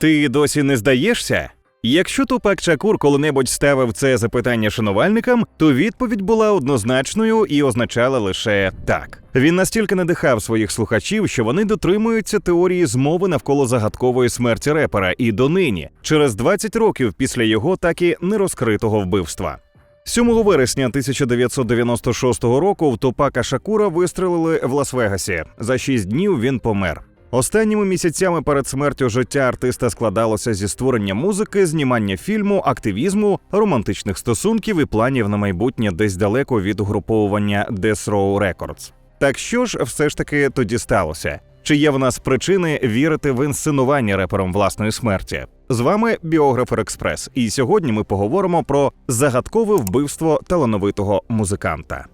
Ти досі не здаєшся? Якщо Тупак Чакур коли-небудь ставив це запитання шанувальникам, то відповідь була однозначною і означала лише так. Він настільки надихав своїх слухачів, що вони дотримуються теорії змови навколо загадкової смерті репера і донині, через 20 років після його так і нерозкритого вбивства. 7 вересня 1996 року в Тупака Шакура вистрелили в Лас-Вегасі. За шість днів він помер. Останніми місяцями перед смертю життя артиста складалося зі створення музики, знімання фільму, активізму, романтичних стосунків і планів на майбутнє десь далеко від угруповування Death Row Records. Так що ж все ж таки тоді сталося? Чи є в нас причини вірити в інсценування репером власної смерті? З вами біографер Експрес, і сьогодні ми поговоримо про загадкове вбивство талановитого музиканта.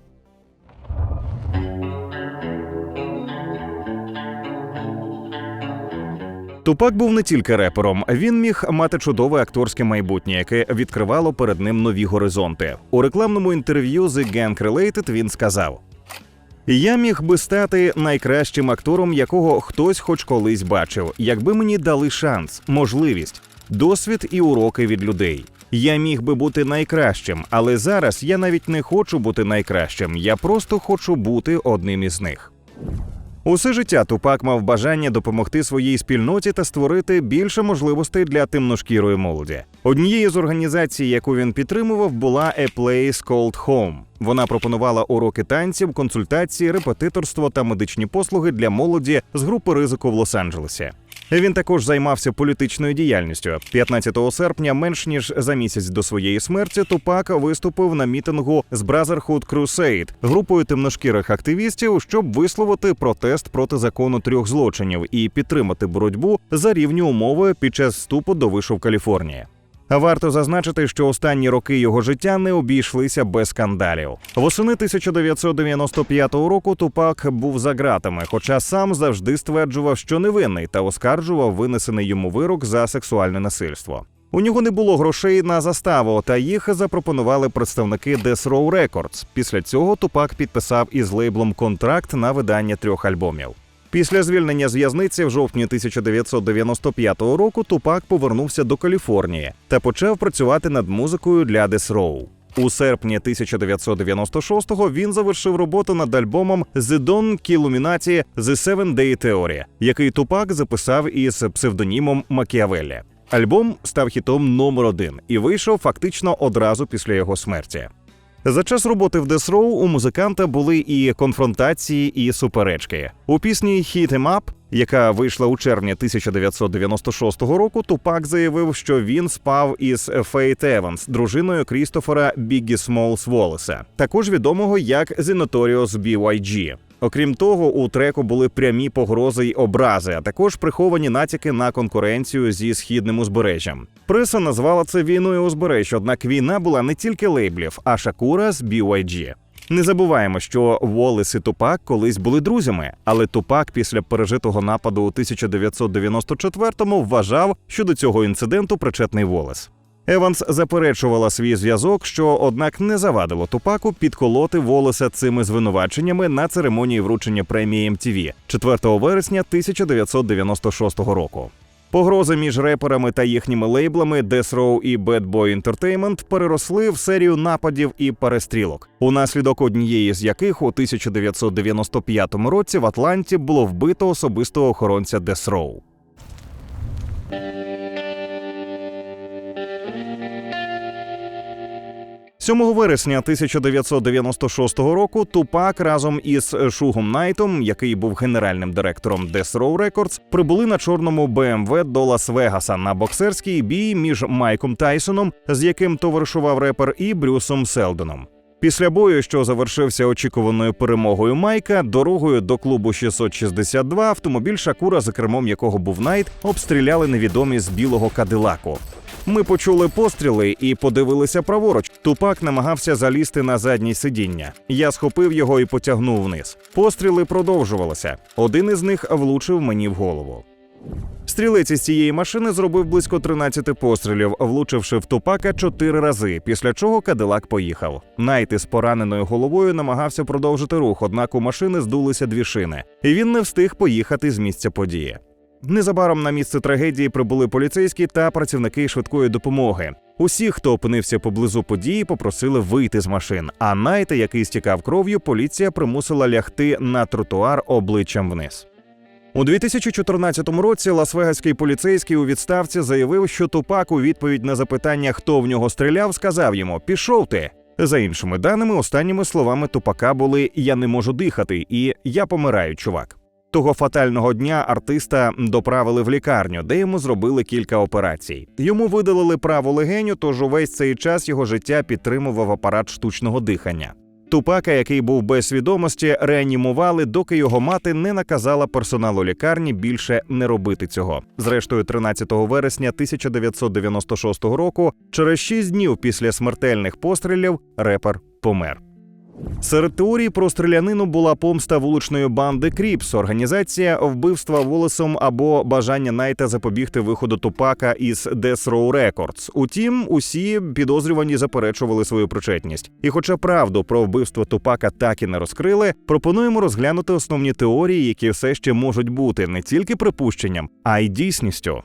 Тупак був не тільки репером, він міг мати чудове акторське майбутнє, яке відкривало перед ним нові горизонти. У рекламному інтерв'ю The Gang Related він сказав: Я міг би стати найкращим актором, якого хтось хоч колись бачив, якби мені дали шанс, можливість, досвід і уроки від людей. Я міг би бути найкращим, але зараз я навіть не хочу бути найкращим. Я просто хочу бути одним із них. Усе життя Тупак мав бажання допомогти своїй спільноті та створити більше можливостей для темношкірої молоді. Однією з організацій, яку він підтримував, була A Place Called Home. Вона пропонувала уроки танців, консультації, репетиторство та медичні послуги для молоді з групи ризику в Лос-Анджелесі. Він також займався політичною діяльністю. 15 серпня, менш ніж за місяць до своєї смерті, Тупак виступив на мітингу з Brotherhood Crusade, групою темношкірих активістів, щоб висловити протест проти закону трьох злочинів і підтримати боротьбу за рівні умови під час вступу до вишу в Каліфорнії. Варто зазначити, що останні роки його життя не обійшлися без скандалів. Восени 1995 року Тупак був за ґратами, хоча сам завжди стверджував, що невинний, та оскаржував винесений йому вирок за сексуальне насильство. У нього не було грошей на заставу, та їх запропонували представники Death Row Records. Після цього Тупак підписав із лейблом контракт на видання трьох альбомів. Після звільнення з в'язниці в жовтні 1995 року Тупак повернувся до Каліфорнії та почав працювати над музикою для Row. У серпні 1996-го він завершив роботу над альбомом The Don Killuminati The Seven Day Theory, який Тупак записав із псевдонімом Макіавеллі. Альбом став хітом номер один і вийшов фактично одразу після його смерті. За час роботи в Десроу у музиканта були і конфронтації, і суперечки. У пісні «Hit 'Em Up», яка вийшла у червні 1996 року, Тупак заявив, що він спав із Фейт Еванс, дружиною Крістофера Бігі Смолс Волеса, також відомого як Зіноторіос B.Y.G. Окрім того, у треку були прямі погрози й образи, а також приховані натяки на конкуренцію зі східним узбережжям. Преса назвала це війною узбережжя, однак війна була не тільки лейблів, а Шакура з BYG. Не забуваємо, що Волес і Тупак колись були друзями, але Тупак після пережитого нападу у 1994-му вважав, що до цього інциденту причетний Волес. Еванс заперечувала свій зв'язок, що однак не завадило Тупаку підколоти волоса цими звинуваченнями на церемонії вручення премії MTV 4 вересня 1996 року. Погрози між реперами та їхніми лейблами Death Row і Bad Boy Entertainment переросли в серію нападів і перестрілок, унаслідок однієї з яких у 1995 році в Атланті було вбито особистого охоронця Death Row. 7 вересня 1996 року Тупак разом із Шугом Найтом, який був генеральним директором Death Row Records, прибули на чорному BMW до Лас-Вегаса на боксерський бій між Майком Тайсоном, з яким товаришував репер, і Брюсом Селдоном. Після бою, що завершився очікуваною перемогою Майка, дорогою до клубу 662 автомобіль Шакура, за кермом якого був Найт, обстріляли невідомі з білого кадилаку. Ми почули постріли і подивилися праворуч. Тупак намагався залізти на заднє сидіння. Я схопив його і потягнув вниз. Постріли продовжувалися. Один із них влучив мені в голову. Стрілець із цієї машини зробив близько 13 пострілів, влучивши в тупака чотири рази, після чого Кадилак поїхав. Найт із пораненою головою намагався продовжити рух, однак у машини здулися дві шини, і він не встиг поїхати з місця події. Незабаром на місце трагедії прибули поліцейські та працівники швидкої допомоги. Усі, хто опинився поблизу події, попросили вийти з машин. А Найта, який стікав кров'ю, поліція примусила лягти на тротуар обличчям вниз. У 2014 році лас-вегасський поліцейський у відставці заявив, що Тупак у відповідь на запитання, хто в нього стріляв, сказав йому: Пішов ти. За іншими даними, останніми словами Тупака були Я не можу дихати і Я помираю, чувак. Того фатального дня артиста доправили в лікарню, де йому зробили кілька операцій. Йому видалили праву легеню, тож увесь цей час його життя підтримував апарат штучного дихання. Тупака, який був без свідомості, реанімували, доки його мати не наказала персоналу лікарні більше не робити цього. Зрештою, 13 вересня 1996 року, через 6 днів після смертельних пострілів, репер помер. Серед теорій про стрілянину була помста вуличної банди Кріпс, організація вбивства волосом або бажання Найта запобігти виходу Тупака із Death Row Records. Утім, усі підозрювані заперечували свою причетність. І, хоча правду про вбивство Тупака так і не розкрили, пропонуємо розглянути основні теорії, які все ще можуть бути не тільки припущенням, а й дійсністю.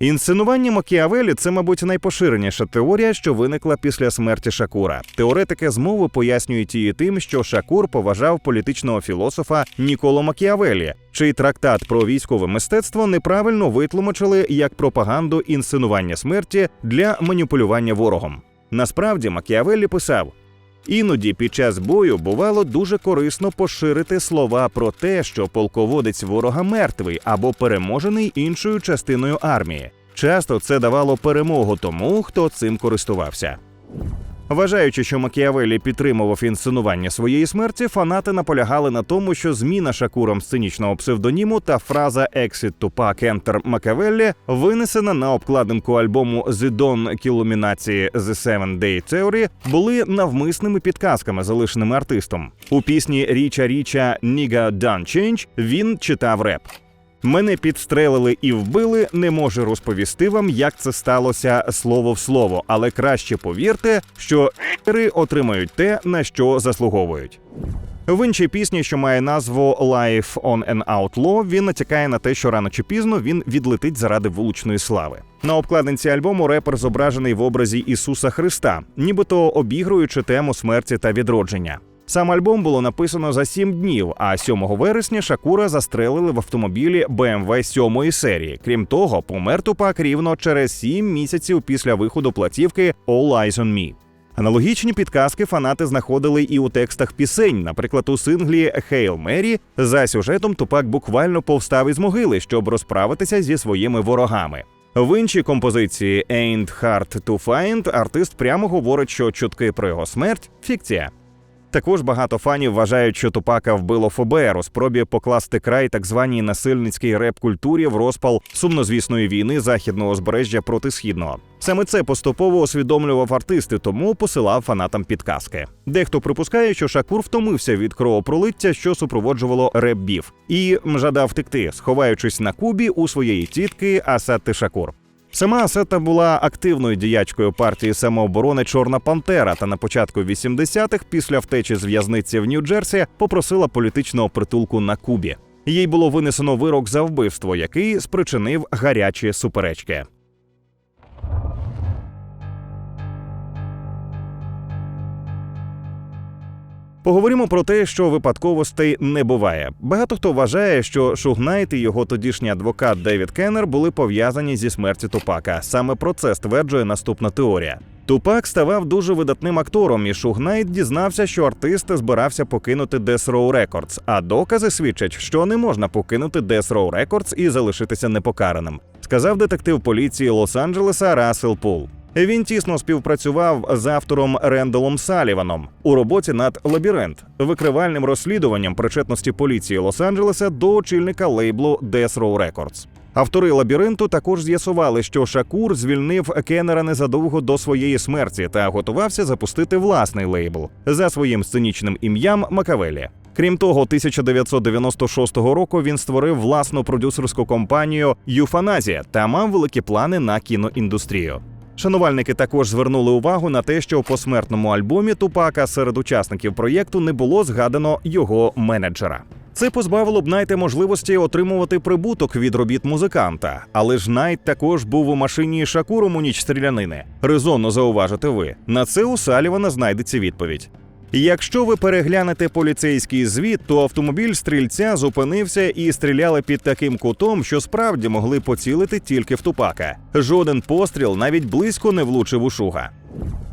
Інсценування Макіавелі це, мабуть, найпоширеніша теорія, що виникла після смерті Шакура. Теоретики змови пояснюють її тим, що Шакур поважав політичного філософа Ніколо Макіавелі, чий трактат про військове мистецтво неправильно витлумачили як пропаганду інсценування смерті для маніпулювання ворогом. Насправді Макіавеллі писав. Іноді під час бою бувало дуже корисно поширити слова про те, що полководець ворога мертвий або переможений іншою частиною армії. Часто це давало перемогу тому, хто цим користувався. Вважаючи, що Макіавеллі підтримував інсценування своєї смерті, фанати наполягали на тому, що зміна Шакуром сценічного псевдоніму та фраза «Exit Tupac Enter Макавеллі винесена на обкладинку альбому «The Dawn кілумінації The Seven Day Theory були навмисними підказками, залишеними артистом. У пісні Річа Річа «Nigga Done Change» він читав реп. Мене підстрелили і вбили. Не можу розповісти вам, як це сталося слово в слово, але краще повірте, що ери отримають те, на що заслуговують. В іншій пісні, що має назву «Life on an Outlaw», він натякає на те, що рано чи пізно він відлетить заради вуличної слави. На обкладинці альбому репер зображений в образі Ісуса Христа, нібито обігруючи тему смерті та відродження. Сам альбом було написано за сім днів, а 7 вересня Шакура застрелили в автомобілі BMW 7 серії. Крім того, помер Тупак рівно через сім місяців після виходу платівки «All Eyes on Me». Аналогічні підказки фанати знаходили і у текстах пісень, наприклад, у синглі «Hail Mary» за сюжетом Тупак буквально повстав із могили, щоб розправитися зі своїми ворогами. В іншій композиції «Ain't Hard to Find» артист прямо говорить, що чутки про його смерть фікція. Також багато фанів вважають, що Тупака вбило ФБР у спробі покласти край так званій насильницькій реп-культурі в розпал сумнозвісної війни західного узбережжя проти східного. Саме це поступово усвідомлював артисти, тому посилав фанатам підказки. Дехто припускає, що Шакур втомився від кровопролиття, що супроводжувало реп-біф, і жадав втекти, сховаючись на Кубі у своєї тітки Асати Шакур. Сама Асета була активною діячкою партії самооборони Чорна Пантера та на початку 80-х, після втечі з в'язниці в Нью-Джерсі, попросила політичного притулку на Кубі. Їй було винесено вирок за вбивство, який спричинив гарячі суперечки. Поговоримо про те, що випадковостей не буває. Багато хто вважає, що Шугнайт і його тодішній адвокат Девід Кеннер були пов'язані зі смертю Тупака. Саме про це стверджує наступна теорія. Тупак ставав дуже видатним актором, і Шугнайт дізнався, що артист збирався покинути Death Row Records, а докази свідчать, що не можна покинути Death Row Records і залишитися непокараним, сказав детектив поліції Лос-Анджелеса Рассел Пул. Він тісно співпрацював з автором Рендолом Саліваном у роботі над лабіринт, викривальним розслідуванням причетності поліції Лос-Анджелеса до очільника лейблу Death Row Records. Автори лабіринту також з'ясували, що Шакур звільнив Кеннера незадовго до своєї смерті та готувався запустити власний лейбл за своїм сценічним ім'ям Макавелі. Крім того, 1996 року він створив власну продюсерську компанію Юфаназія та мав великі плани на кіноіндустрію. Шанувальники також звернули увагу на те, що в посмертному альбомі Тупака серед учасників проєкту не було згадано його менеджера. Це позбавило б Найте можливості отримувати прибуток від робіт музиканта, але ж Найт також був у машині Шакуром у ніч стрілянини. Резонно зауважите ви. На це у Салівана знайдеться відповідь. Якщо ви переглянете поліцейський звіт, то автомобіль стрільця зупинився і стріляли під таким кутом, що справді могли поцілити тільки в тупака. Жоден постріл навіть близько не влучив у шуга.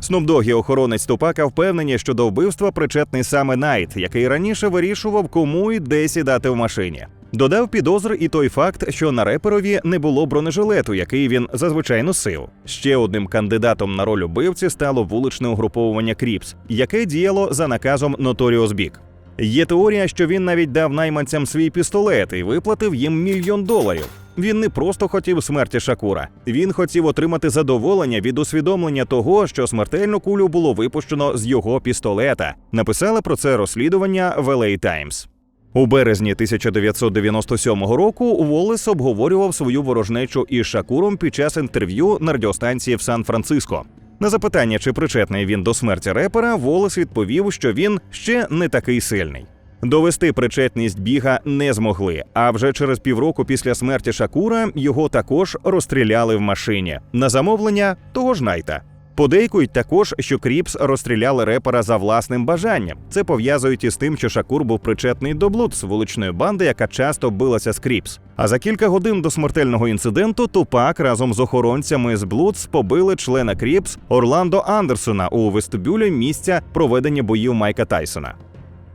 Снобдогі охоронець Тупака впевнені, що до вбивства причетний саме Найт, який раніше вирішував, кому і де сідати в машині. Додав підозр і той факт, що на реперові не було бронежилету, який він зазвичай носив. Ще одним кандидатом на роль убивці стало вуличне угруповування Кріпс, яке діяло за наказом Notorious Big. Є теорія, що він навіть дав найманцям свій пістолет і виплатив їм мільйон доларів. Він не просто хотів смерті Шакура, він хотів отримати задоволення від усвідомлення того, що смертельну кулю було випущено з його пістолета. Написали про це розслідування в LA Times. У березні 1997 року Волес обговорював свою ворожнечу із Шакуром під час інтерв'ю на радіостанції в Сан-Франциско. На запитання, чи причетний він до смерті репера, Волес відповів, що він ще не такий сильний. Довести причетність біга не змогли. А вже через півроку після смерті Шакура його також розстріляли в машині на замовлення того ж Найта. Подейкують також, що Кріпс розстріляли репера за власним бажанням. Це пов'язують із тим, що Шакур був причетний до Блудс, вуличної банди, яка часто билася з Кріпс. А за кілька годин до смертельного інциденту Тупак разом з охоронцями з Блудс побили члена Кріпс Орландо Андерсона у вестибюлі місця проведення боїв Майка Тайсона.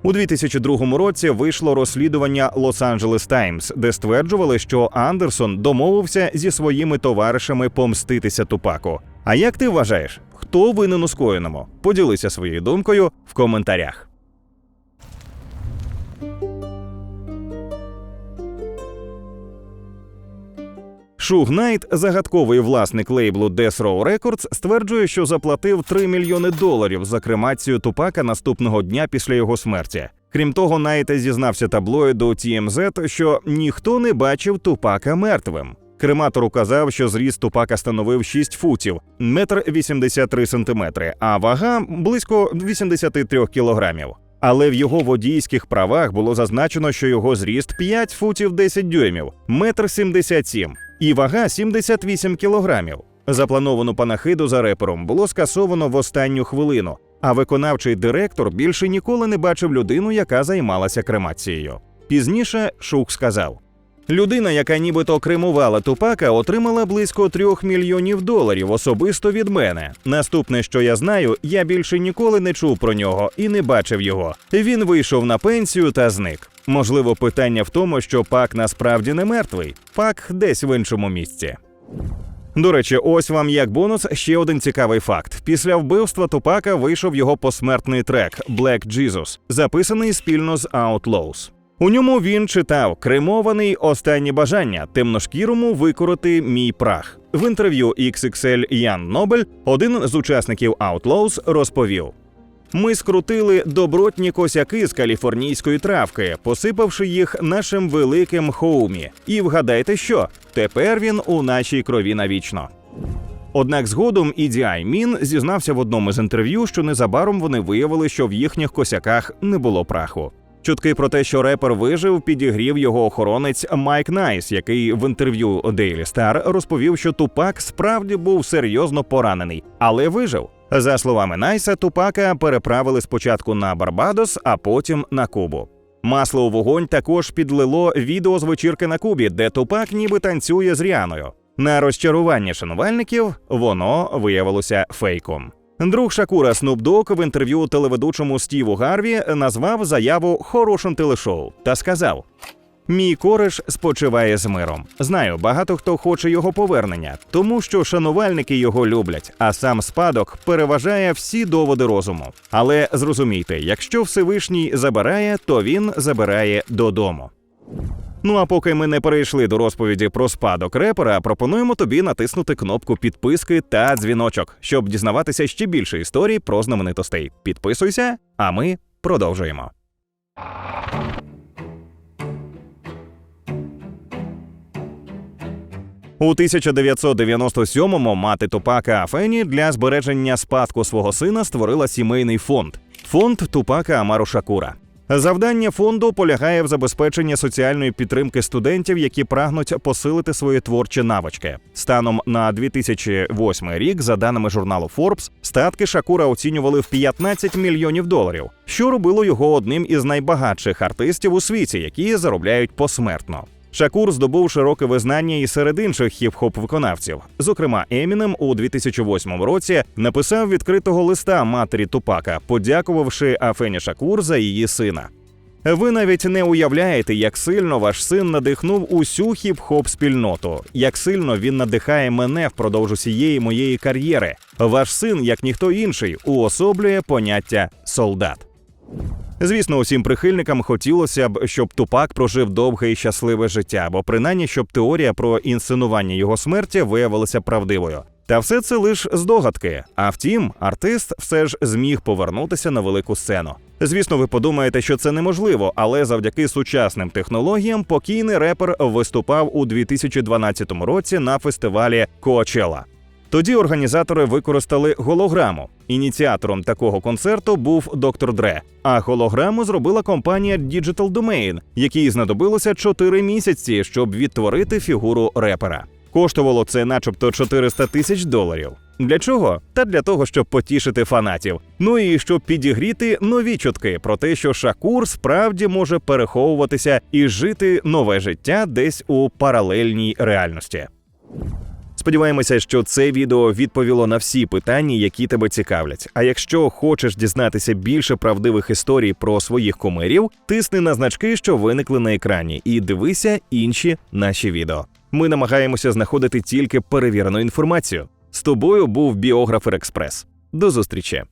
У 2002 році вийшло розслідування Лос-Анджелес Таймс, де стверджували, що Андерсон домовився зі своїми товаришами помститися Тупаку. А як ти вважаєш, хто винен у скоєному? Поділися своєю думкою в коментарях. Шуг Найт, загадковий власник лейблу Death Row Records, стверджує, що заплатив 3 мільйони доларів за кремацію Тупака наступного дня після його смерті. Крім того, Найт зізнався таблоїду TMZ, що ніхто не бачив Тупака мертвим. Крематор указав, що зріст Тупака становив 6 футів, метр 83 сантиметри, а вага близько 83 кілограмів. Але в його водійських правах було зазначено, що його зріст 5 футів 10 дюймів, метр 77 і вага 78 кілограмів. Заплановану панахиду за репером було скасовано в останню хвилину, а виконавчий директор більше ніколи не бачив людину, яка займалася кремацією. Пізніше Шук сказав. Людина, яка нібито кремувала Тупака, отримала близько трьох мільйонів доларів особисто від мене. Наступне, що я знаю, я більше ніколи не чув про нього і не бачив його. Він вийшов на пенсію та зник. Можливо, питання в тому, що пак насправді не мертвий, пак десь в іншому місці. До речі, ось вам як бонус ще один цікавий факт. Після вбивства Тупака вийшов його посмертний трек Black Jesus, записаний спільно з Outlaws. У ньому він читав кремований останні бажання темношкірому викорити мій прах. В інтерв'ю XXL Ян Нобель один з учасників Outlaws розповів: ми скрутили добротні косяки з каліфорнійської травки, посипавши їх нашим великим хоумі. І вгадайте, що тепер він у нашій крові навічно. Однак згодом EDI Мін зізнався в одному з інтерв'ю, що незабаром вони виявили, що в їхніх косяках не було праху. Чутки про те, що репер вижив, підігрів його охоронець Майк Найс, який в інтерв'ю Daily Star розповів, що Тупак справді був серйозно поранений, але вижив. За словами Найса, Тупака переправили спочатку на Барбадос, а потім на Кубу. Масло у вогонь також підлило відео з вечірки на Кубі, де Тупак ніби танцює з Ріаною. На розчарування шанувальників воно виявилося фейком. Друг Шакура Снуп в інтерв'ю телеведучому Стіву Гарві назвав заяву хорошим телешоу та сказав: Мій кореш спочиває з миром. Знаю, багато хто хоче його повернення, тому що шанувальники його люблять, а сам спадок переважає всі доводи розуму. Але зрозумійте, якщо Всевишній забирає, то він забирає додому. Ну а поки ми не перейшли до розповіді про спадок репера, пропонуємо тобі натиснути кнопку підписки та дзвіночок, щоб дізнаватися ще більше історій про знаменитостей. Підписуйся, а ми продовжуємо. У 1997-му мати Тупака Афені для збереження спадку свого сина створила сімейний фонд фонд Тупака Амару Шакура. Завдання фонду полягає в забезпеченні соціальної підтримки студентів, які прагнуть посилити свої творчі навички. Станом на 2008 рік, за даними журналу Forbes, статки Шакура оцінювали в 15 мільйонів доларів, що робило його одним із найбагатших артистів у світі, які заробляють посмертно. Шакур здобув широке визнання і серед інших хіп-хоп виконавців. Зокрема, Емінем у 2008 році написав відкритого листа матері Тупака, подякувавши Афені Шакур за її сина. Ви навіть не уявляєте, як сильно ваш син надихнув усю хіп-хоп спільноту, як сильно він надихає мене впродовж усієї моєї кар'єри. Ваш син, як ніхто інший, уособлює поняття солдат. Звісно, усім прихильникам хотілося б, щоб Тупак прожив довге і щасливе життя, бо принаймні, щоб теорія про інсценування його смерті виявилася правдивою. Та все це лише здогадки. А втім, артист все ж зміг повернутися на велику сцену. Звісно, ви подумаєте, що це неможливо, але завдяки сучасним технологіям покійний репер виступав у 2012 році на фестивалі Коачела. Тоді організатори використали голограму. Ініціатором такого концерту був доктор Дре. А голограму зробила компанія Digital Domain, якій знадобилося 4 місяці, щоб відтворити фігуру репера. Коштувало це, начебто, 400 тисяч доларів. Для чого? Та для того, щоб потішити фанатів. Ну і щоб підігріти нові чутки про те, що Шакур справді може переховуватися і жити нове життя десь у паралельній реальності. Сподіваємося, що це відео відповіло на всі питання, які тебе цікавлять. А якщо хочеш дізнатися більше правдивих історій про своїх кумирів, тисни на значки, що виникли на екрані, і дивися інші наші відео. Ми намагаємося знаходити тільки перевірену інформацію. З тобою був біографер Експрес. До зустрічі!